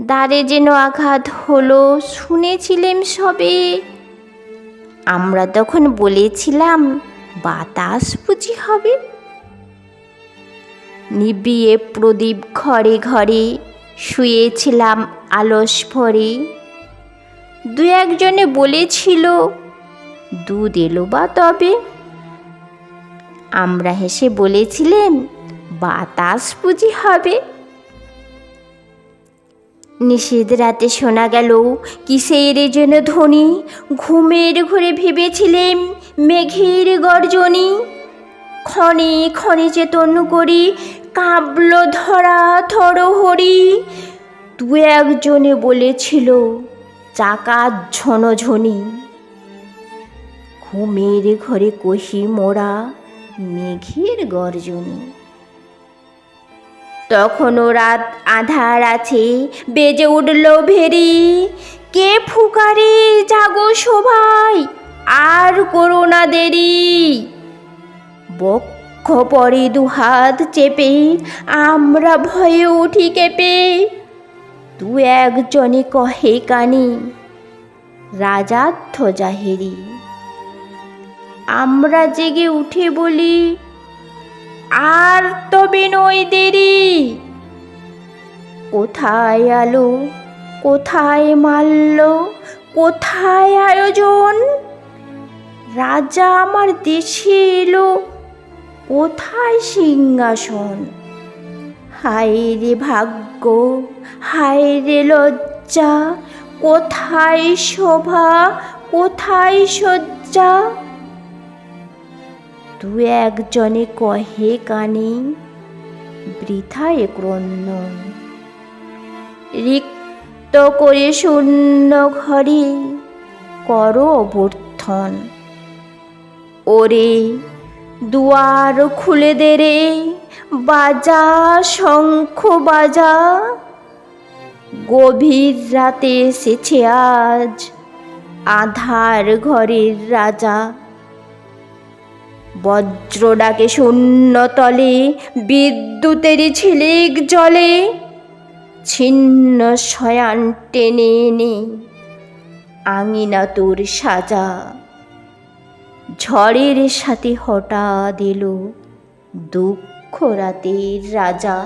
দ্বারে যেন আঘাত হলো, শুনেছিলেম সবে। আমরা তখন বলেছিলাম, বাতাস বুঝি হবে। নিবিয়ে প্রদীপ ঘরে ঘরে শুয়েছিলাম আলস ভরে। দু একজনে বলেছিল, দুধ এলো বা তবে? আমরা হেসে বলেছিলেন বাতাস বুঝি হবে। নিষেধ রাতে শোনা গেল, কিসের যেন ধ্বনি? ঘুমের ঘরে ভেবেছিলেন মেঘের গর্জনী। ক্ষণে ক্ষণে চেতন করি কাঁবল ধরা থরহরি। দু একজনে বলেছিল চাকা ঝনঝনি ঘুমের ঘরে কহি মোরা মেঘের গর্জনী। তখনও রাত আধার আছে, বেজে উঠল ভেরি। কে ফুকারে জাগো সবাই, আর করোনা দেরি। বক্ষ পরে দুহাত চেপে, আমরা ভয়ে উঠি কেঁপে। দু একজনে কহে কানি, রাজার্থ জাহেরি, আমরা জেগে উঠে বলি, আর তবে নই দেরি। কোথায় আলো? কোথায় মাল্য? কোথায় আয়োজন? রাজা আমার দেশে এলো। কোথায় সিংহাসন? হায় রে ভাগ্য, হায় রে লজ্জা। কোথায় শোভা, কোথায় শয্যা? দু একজনে কহে কানে বৃথায় ক্রন্দন। রিক্ত করে শূন্য ঘরে কর অভ্যর্থন। ওরে, দুয়ার খুলে দে রে, বাজা শঙ্খ বাজা। গভীর রাতে এসেছে আজ আধার ঘরের রাজা। বজ্র ডাকে শূন্য তলে বিদ্যুতেরই ছিলিক জলে, ছিন্ন শয়ান টেনে এনে আঙিনা তোর সাজা। ঝড়ের সাথে হঠাৎ এলো দুঃখ রাতের রাজা।